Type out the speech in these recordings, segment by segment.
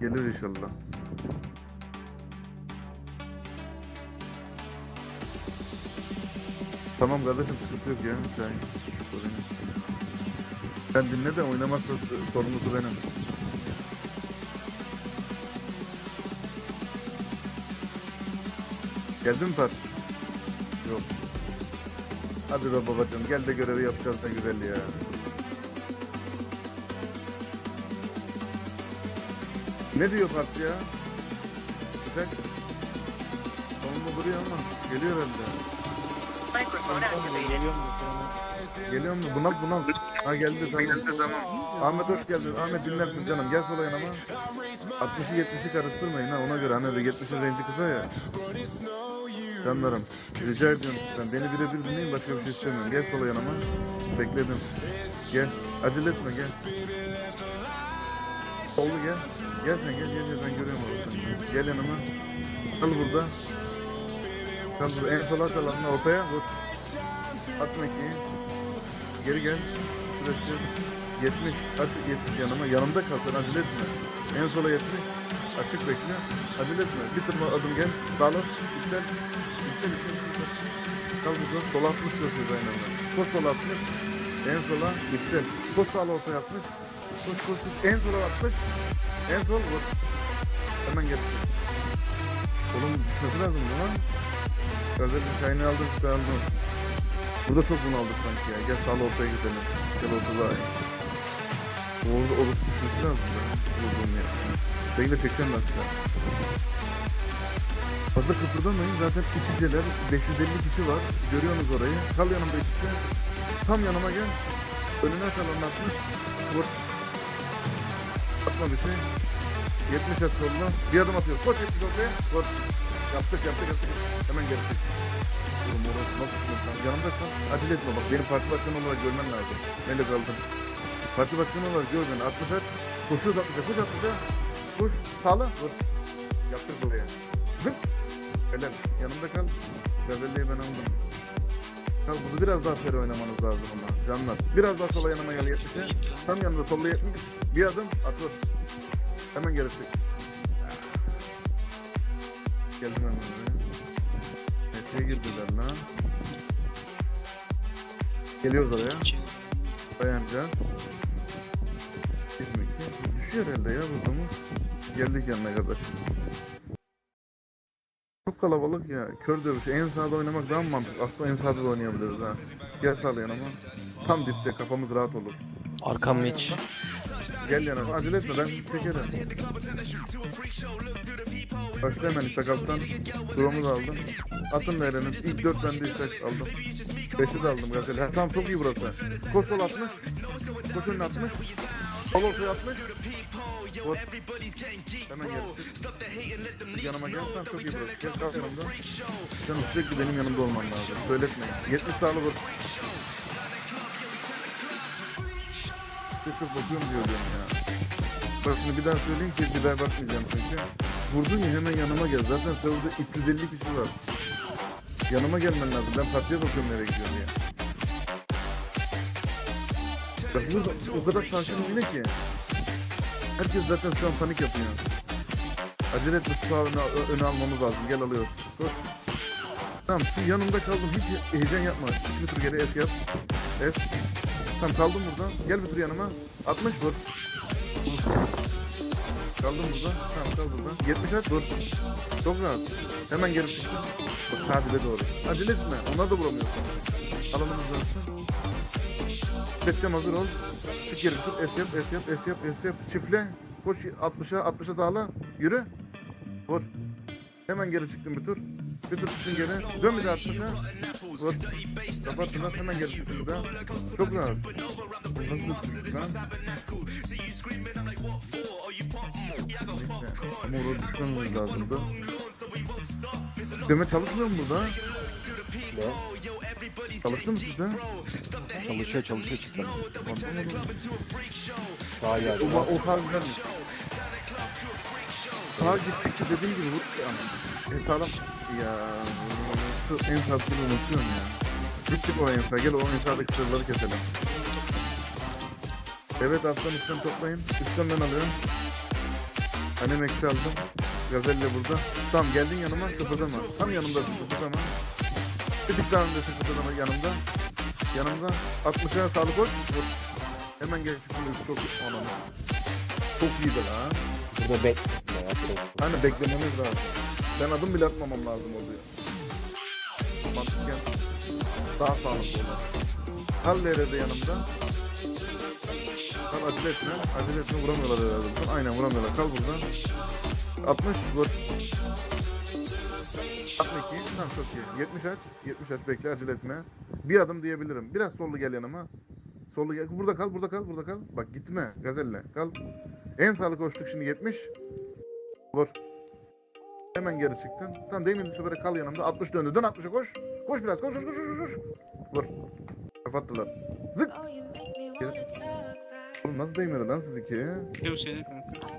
Gelir inşallah. Tamam kardeşim sıkıntı yok ya. Sen sorun yok. Sen dinle de oynamazsa sorumlusu benim. Geldi mi Pat? Yok. Hadi be babacığım gel de görevi yapacağız ne güzel ya. Ne diyor Pat ya? Sen sonunda duruyor ama geliyor herhalde. Microphone activated. Geliyor mu? Bunal bunal. Ha geldi tamam. Ahmet hoş geldin. Ahmet dinlersin canım. Gel sola yanıma. 60'ı 70'i karıştırmayın ha ona göre. Hani öyle 70'in renci kısa ya. Canlarım. Rica ediyorum sizden. Beni birebir dinleyin başka bir şey istemiyorum. Gel sola yanıma. Bekledim. Gel. Acele etme gel. Oldu gel. Gel sen gel gel gel ben görüyorum orada. Gel yanıma. Kal burada. Kal burada. En sola kalanına ortaya vur. Atma ikiyi. Geri gel. Süresi 70. Aç 70 yanıma. Yanımda kal sen acele etme. En sola 70. Açık bekle. Acele etme. Bir tırma adım gel. Sağla. Yüksel yüksel. yüksel. Kal burada. Sola 60 yapıyoruz aynı anda. Koş sola 60. En sola yüksel. Koş sağla ortaya 60. Koş koş koş. En sola 60. En sol vur. Hemen gel. Oğlum nasıl lazım lan? Kardeşim çayını aldım size aldım. Burada çok bunaldık sanki ya. Gel sağlı ortaya gidelim. Gel ortada. Orada olup düşmesi lazım da. Vurduğum ya. De çekeceğim ben size. Fazla kıpırdamayın. Zaten içiceler 550 kişi var. Görüyorsunuz orayı. Kal yanımda içice. Tam yanıma gel. Önüne kal anlatmış. Vur. Atma şey. 70 at soluna. Bir adım atıyoruz. Koş 70 ortaya. Vur. Yaptık yaptık yaptık. Hemen geri çek. Durum orası nasıl tutuyorsan. Yanımda kal. Acele etme bak. Benim parti başkanı olarak görmen lazım. Neyle kaldım. Parti başkanı olarak gör beni. 60 at. Koşuyoruz 60'a. Koş 60'a. Koş. Sağla. Vur. Yaptık buraya. Zıp. Helal. Yanımda kal. Gazelleyi ben aldım. Burada biraz daha seri oynamanız lazım ama. Canlar. Biraz daha sola yanıma gel 70'e. Tam yanında solla 70. Bir adım at vur. Hemen geri çek. Geldim hemen buraya. Metreye girdiler lan. Geliyoruz oraya. Dayanacağız. 22. Düşüyor herhalde ya buzumuz. Geldik yanına kardeşim. Çok kalabalık ya. Kör dövüşü. En sağda oynamak daha mı mantıklı? Aslında en sağda da oynayabiliriz ha. Gel sağla yanıma. Tam dipte kafamız rahat olur. Arkam hiç. Gel yanıma. Acele etme ben çekerim. Başla hemen sakaltan. Duramı da aldım. Atın verelim. İlk dört tane de istek aldım. Beşi de aldım gazel. Tamam çok iyi burası. Koş sol 60. Koş önüne 60. Sol ortaya 60. Koş. Hemen gel. Yanıma gel. Tamam çok iyi burası. Gel kal yanımda. Sen sürekli benim yanımda olman lazım. Söyletmeyin. 70 sağlı vur. Çok bakıyorum diyor diyorum ya. Bak şimdi bir daha söyleyeyim ki bir daha bakmayacağım çünkü. Vurdun ya hemen yanıma gel. Zaten serverda 350 kişi var. Yanıma gelmen lazım. Ben partiye bakıyorum nereye gidiyorum ya. Bak burada o kadar sakin oyna ki. Herkes zaten şu an panik yapıyor. Acele etme şu öne, öne almamız lazım. Gel alıyoruz. Koş. Tamam şu yanımda kaldım. Hiç heyecan yapma. Bir tur geri es yap. Es. Tamam kaldım burada. Gel bir tur yanıma. 60 vur. Kaldım burada. Tamam kal burada. 70 at vur. Çok rahat. Hemen geri çıktım. Bak doğru. Acele etme. Onlar da vuramıyorsun. Alanımız varsa. Seçeceğim hazır ol. Çık geri tut. Es yap, es yap, es yap, es yap. Çifle. Koş 60'a, 60'a sağla. Yürü. Vur. Hemen geri çıktım bir tur. Bir tur çıktın geri. Dön bir daha 60'a. Vur. Kapattın lan. Hemen geri çıktın bir daha. Çok rahat. Nasıl çıktı lan? Neyse. Ama orada lazımdı. Deme çalışmıyor mu burada? Çalıştı mı sizde? Çalışıyor çalışıyor çıktı. Daha geldi. O, o kadar güzelmiş. Sağa gittikçe dediğim gibi vur. Yani, e, sağlam. Ya şu en sağlıklı unutuyorum ya. Gittik o en sağ. Gel o en sağdaki sırları keselim. Evet aslan üstten toplayın. Üstten ben alıyorum. Annem eksi aldım. Gazelle burada. Tamam geldin yanıma kıpırdama. Tam yanımdasın kıpırdama. Bir tık daha öndesin kıpırdama yanımda. Yanımda. 60'a sağlık. Vur. Hemen gel şimdi çok ananı. Çok iyiydi lan. Burada bek. Ya, çok. Hani beklememiz lazım. Ben adım bile atmamam lazım oluyor. Mantıken daha sağlıklı olur. Kal nerede yanımda? Kal acele etme. Acele etme vuramıyorlar herhalde. Aynen vuramıyorlar. Kal burada. 60 vur. 62 tamam çok iyi. 70 aç. 70 aç bekle acele etme. Bir adım diyebilirim. Biraz sollu gel yanıma. Sollu gel. Burada kal, burada kal, burada kal. Bak gitme. Gazelle. Kal. En sağlık koştuk şimdi 70. Vur. Hemen geri çıktın. Tamam değmedi sefere kal yanımda. 60 döndü. Dön 60'a koş. Koş biraz. Koş koş koş koş. koş. Vur. Kapattılar. Zık. Oğlum nasıl değmedi lan siz iki? Yok şeyde kanka.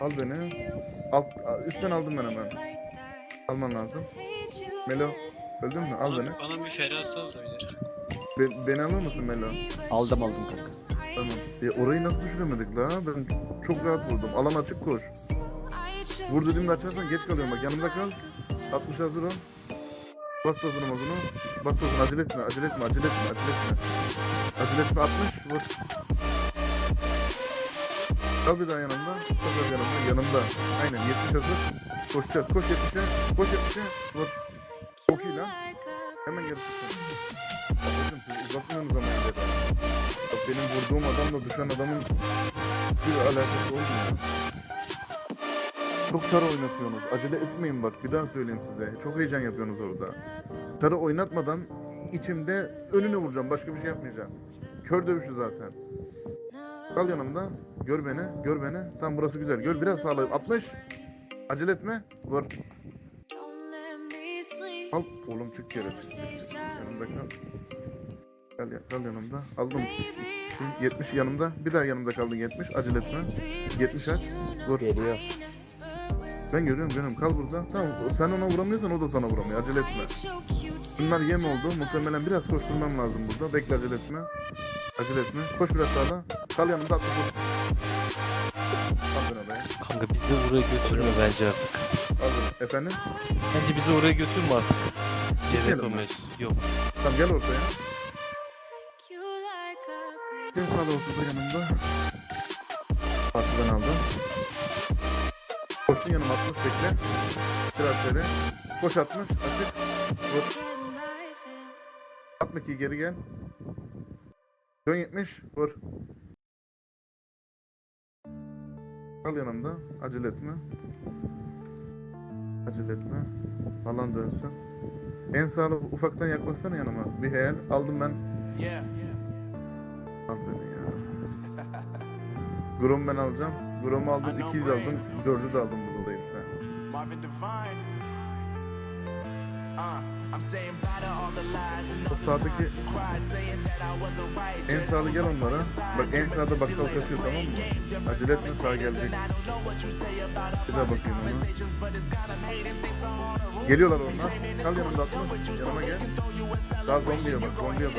Al beni. Alt, üstten aldım ben hemen. Alman lazım. Melo. Öldün mü? Al beni. Bana bir ferasa olabilir. Be- beni alır mısın Melo? Aldım aldım kanka. Tamam. E, orayı nasıl düşüremedik la? Ben çok rahat vurdum. Alan açık koş. Vur dediğimde açarsan geç kalıyorum bak. Yanımda kal. 60 hazır ol. Bas basını mazını. Bas basını acele etme. Acele etme. Acele etme. Acele etme. Acele etme. 60 vur. Kal bir daha yanımda. Çok az yanımda. Yanımda. Aynen 70 hazır. Koşacağız. Koş 70'e. Koş 70'e. Vur. Çok iyi lan. Hemen çıksın. Bakın siz uzatmıyorsunuz ama yani. Bak benim vurduğum adamla düşen adamın bir alakası olmuyor. Çok çara oynatıyorsunuz. Acele etmeyin bak. Bir daha söyleyeyim size. Çok heyecan yapıyorsunuz orada. Çara oynatmadan içimde önüne vuracağım. Başka bir şey yapmayacağım. Kör dövüşü zaten. Kal yanımda. Gör beni. Gör beni. Tam burası güzel. Gör biraz sağlayıp 60. Acele etme. Vur. Al. Oğlum çık geri. Yanımda kal. Gel, ya- kal yanımda. Aldım. Şimdi 70 yanımda. Bir daha yanımda kaldın 70. Acele etme. 70 aç. Vur. Geliyor. Ben görüyorum canım. Kal burada. Tamam. Sen ona vuramıyorsan o da sana vuramıyor. Acele etme. Bunlar yem oldu. Muhtemelen biraz koşturmam lazım burada. Bekle acele etme. Acele etme. Koş biraz sağda. Kal yanımda. Atla koş. Oraya. Kanka bizi oraya götürme bence artık. Beni. Efendim? Bence bizi oraya götürme artık. Gidelim Yere mi? yapamıyoruz. Yok. Tamam gel ortaya. Gel sağda ortada yanımda. Partiden aldım. Koştun yanıma 60 bekle. Biraz seri. Koş 60 açık. Vur. 62 geri gel. Dön 70 vur. Kal yanımda. Acele etme. Acele etme. Alan dönsün. En sağlı ufaktan yaklaşsana yanıma. Bir hayal. Aldım ben. Al beni ya. Grom ben alacağım. Grom'u aldım. 200 aldım. 4'ü de aldım buradayım sen. Marvin Divine. Uh, Sağdaki en sağlı gel onlara. Bak en sağda bakkal kaçıyor tamam mı? Acele etme sağa gelecek. Bir daha bakayım ona. Geliyorlar onlar. Kal yanımda atma. Yanıma gel. Daha zombiye bak. Zombiye bak.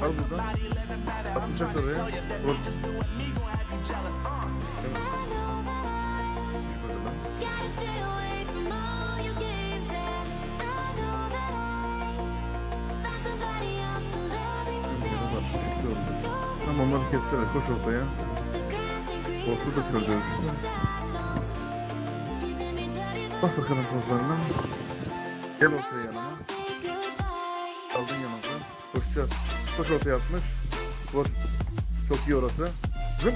Kal burada. Atmışlar oraya. Vur. Evet. Beside no. You did me dirty for Bak bakalım pozlarına. Gel ortaya yanıma. Aldın yanımda. Koşacağız. Koş ortaya atmış. Vur. Çok iyi orası. Oldu.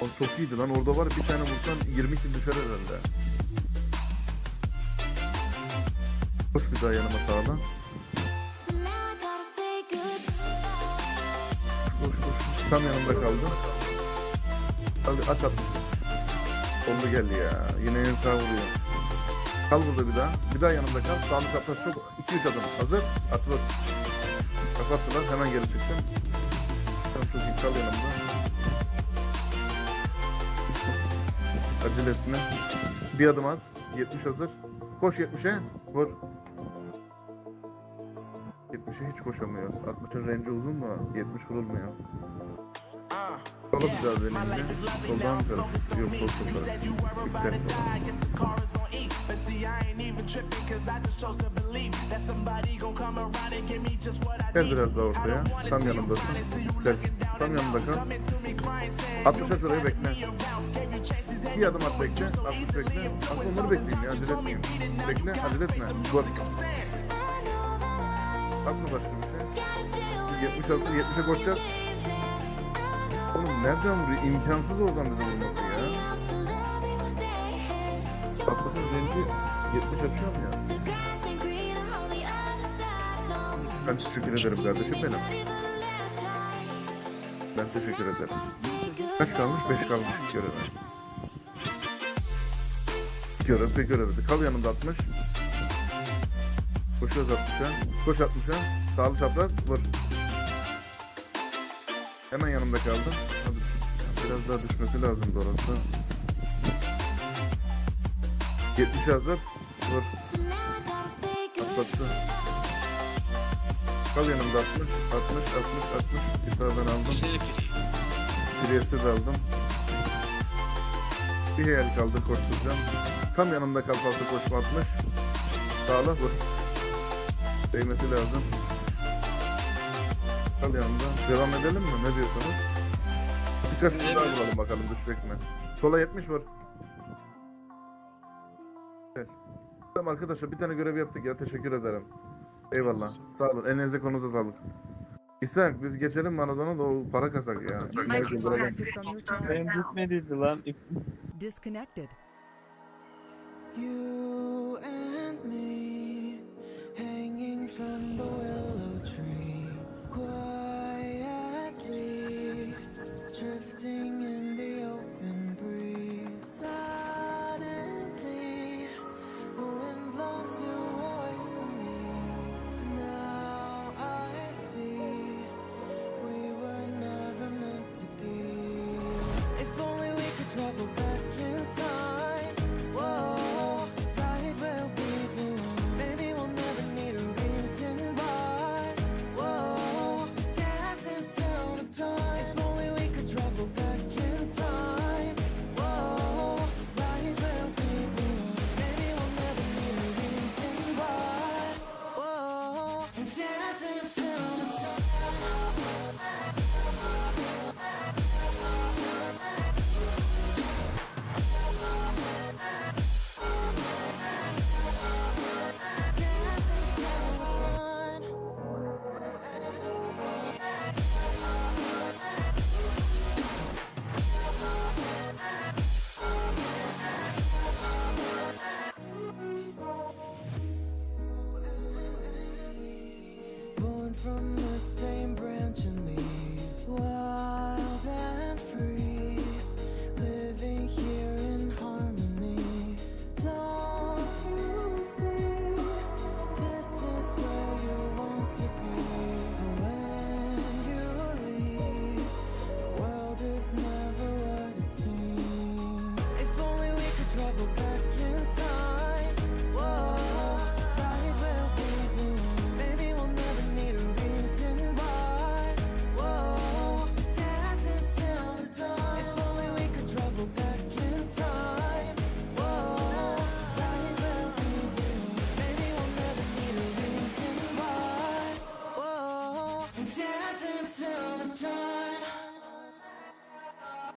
Oğlum çok iyiydi lan. Orada var bir tane vursan 20 kill düşer herhalde. Koş bir daha yanıma sağdan. Koş koş. Tam yanımda kaldı. Hadi aç atmış. Oldu geldi ya. Yine en sağ vuruyor. Kal burada bir daha. Bir daha yanımda kal. Sağlı çapraz çok. 2-3 adım. Hazır. At vur. Kapattılar. Hemen geri çıktım. Tamam çok iyi. Kal yanımda. Acele etme. Bir adım at. 70 hazır. Koş 70'e. Vur. 70 70'e hiç koşamıyoruz. 60'ın range uzun da 70 vurulmuyor. Sola daha deneyince. Soldan mı karışık? Yok sol sol karışık. Gel biraz daha ortaya. Tam yanımdasın. Gel. Tam yanımda kal. 60'a şurayı bekle. Bir adım at bekle. 60 bekle. Aslında onları bekleyeyim ya. Acele etmeyeyim. Bekle. Acele etme. Dur. Atma başka bir şey. 76, 70'e koşacağız. Oğlum nereden vuruyor? İmkansız oradan bize vurması ya. 60'ın rengi 70 açıyor mu ya? Ben teşekkür ederim kardeşim benim. Ben teşekkür ederim. Kaç kalmış? 5 kalmış göreve. Görev bir görevdi. Kal yanında 60. Koşuyoruz 60'a. Koş 60'a. Sağlı çapraz. Vur. Hemen yanımda kaldım. Hadi. Biraz daha düşmesi lazımdı orası. 70 hazır. Vur. Atlattı. Kal yanımda 60. 60, 60, 60. Bir sağdan aldım. Priest'i de aldım. Bir hayal kaldı koşturacağım. Tam yanımda kal fazla koşma 60. Sağla vur. Değmesi lazım. Kal yanımda. Devam edelim mi? Ne diyorsunuz? Birkaç kişi daha bulalım bakalım düşecek mi? Sola 70 vur. Gel. Tamam arkadaşlar bir tane görev yaptık ya teşekkür ederim. Eyvallah. Sağ olun. Elinize konuza sağlık. İshak biz geçelim Manodon'a da o para kasak ya. Phone. gitmediydi lan. Disconnected. You and me hanging from the from